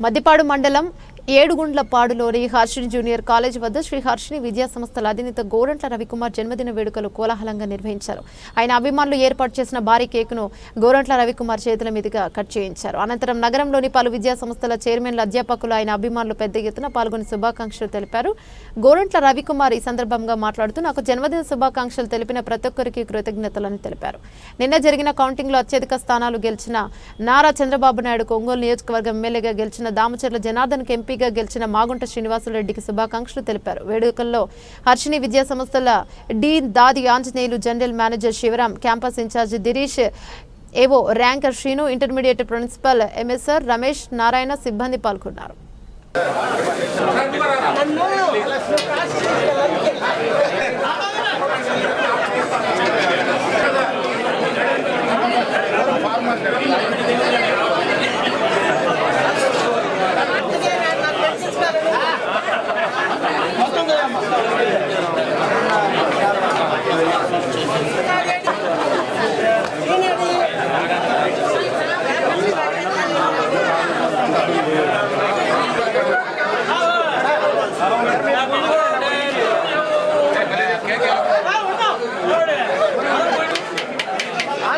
మద్దిపాడు మండలం ఏడుగుండ్లపాడులోని Harshini junior college వద్ద శ్రీ హర్షిని విద్యా సంస్థల అధినేత గోరంట్ల రవికుమార్ జన్మదిన వేడుకలు కోలాహలంగా నిర్వహించారు. ఆయన అభిమానులు ఏర్పాటు చేసిన భారీ కేకును గోరంట్ల రవికుమార్ చేతుల మీదుగా కట్ చేయించారు. అనంతరం నగరంలోని పలు విద్యా సంస్థల చైర్మన్ల అధ్యాపకులు ఆయన అభిమానులు పెద్ద ఎత్తున పాల్గొని శుభాకాంక్షలు తెలిపారు. గోరంట్ల రవికుమార్ ఈ సందర్భంగా మాట్లాడుతూ నాకు జన్మదిన శుభాకాంక్షలు తెలిపిన ప్రతి ఒక్కరికి కృతజ్ఞతలని తెలిపారు. నిన్న జరిగిన కౌంటింగ్లో అత్యధిక స్థానాలు గెలిచిన నారా చంద్రబాబు నాయుడు ఒంగోలు నియోజకవర్గం ఎమ్మెల్యేగా గెలిచిన దామచర్ల జనార్దన్ ఎంపీగా గెలిచిన మాగుంట శ్రీనివాసులరెడ్డికి శుభాకాంక్షలు తెలిపారు. వేడుకల్లో హర్షిని విద్యా సంస్థల dean Dadi Anjaneyulu general manager Sivaram campus incharge Dirish AO ranker Srinu intermediate principal MSR Ramesh Narayana సిబ్బంది పాల్గొన్నారు.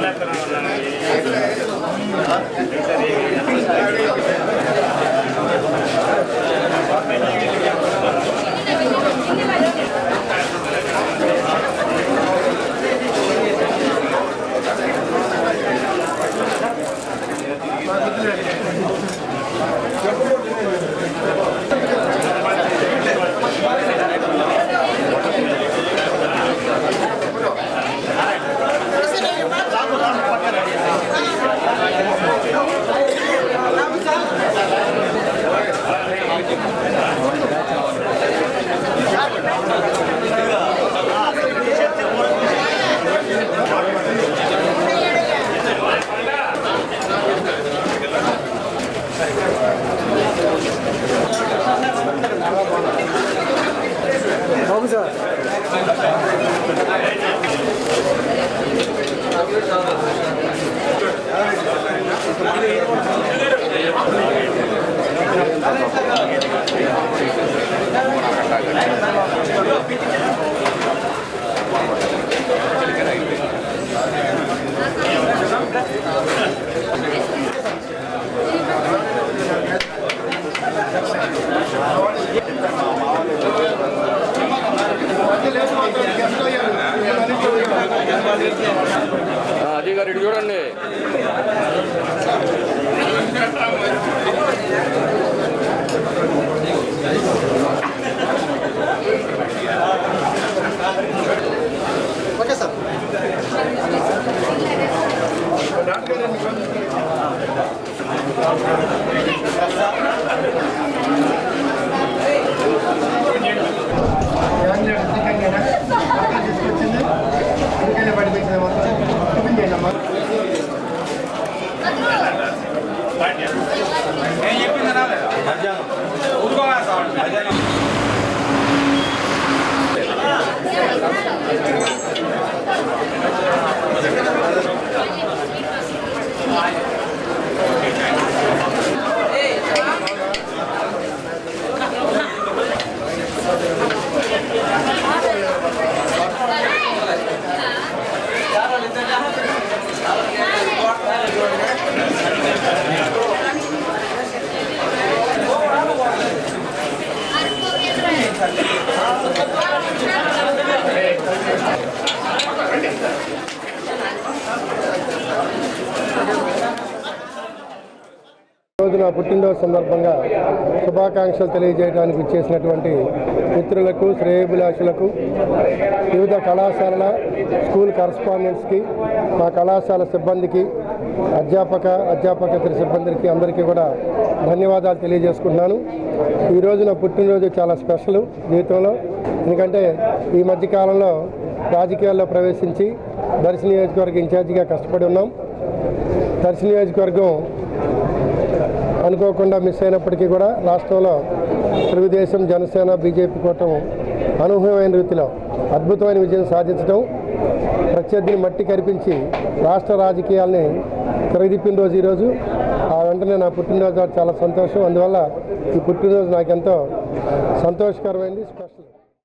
lateral. రోజు నా పుట్టినరోజు సందర్భంగా శుభాకాంక్షలు తెలియజేయడానికి ఇచ్చేసినటువంటి మిత్రులకు శ్రేయభిలాషులకు వివిధ కళాశాలల స్కూల్ కరస్పాండెంట్స్కి మా కళాశాల సిబ్బందికి అధ్యాపక అధ్యాపకేతర సిబ్బందికి అందరికీ కూడా ధన్యవాదాలు తెలియజేసుకుంటున్నాను. ఈరోజు నా పుట్టినరోజు చాలా స్పెషల్ జీవితంలో. ఎందుకంటే ఈ మధ్యకాలంలో రాజకీయాల్లో ప్రవేశించి దర్శి నియోజకవర్గ ఇన్ఛార్జిగా కష్టపడి ఉన్నాం. దర్శి నియోజకవర్గం అనుకోకుండా మిస్ అయినప్పటికీ కూడా రాష్ట్రంలో తెలుగుదేశం జనసేన బీజేపీ కూటమి అనూహ్యమైన రీతిలో అద్భుతమైన విజయం సాధించడం ప్రత్యర్థిని మట్టి కరిపించి రాష్ట్ర రాజకీయాల్ని తిరగదిప్పిన రోజు ఈరోజు ఆ వెంటనే నా పుట్టినరోజు చాలా సంతోషం. అందువల్ల ఈ పుట్టినరోజు నాకెంతో సంతోషకరమైంది స్పెషల్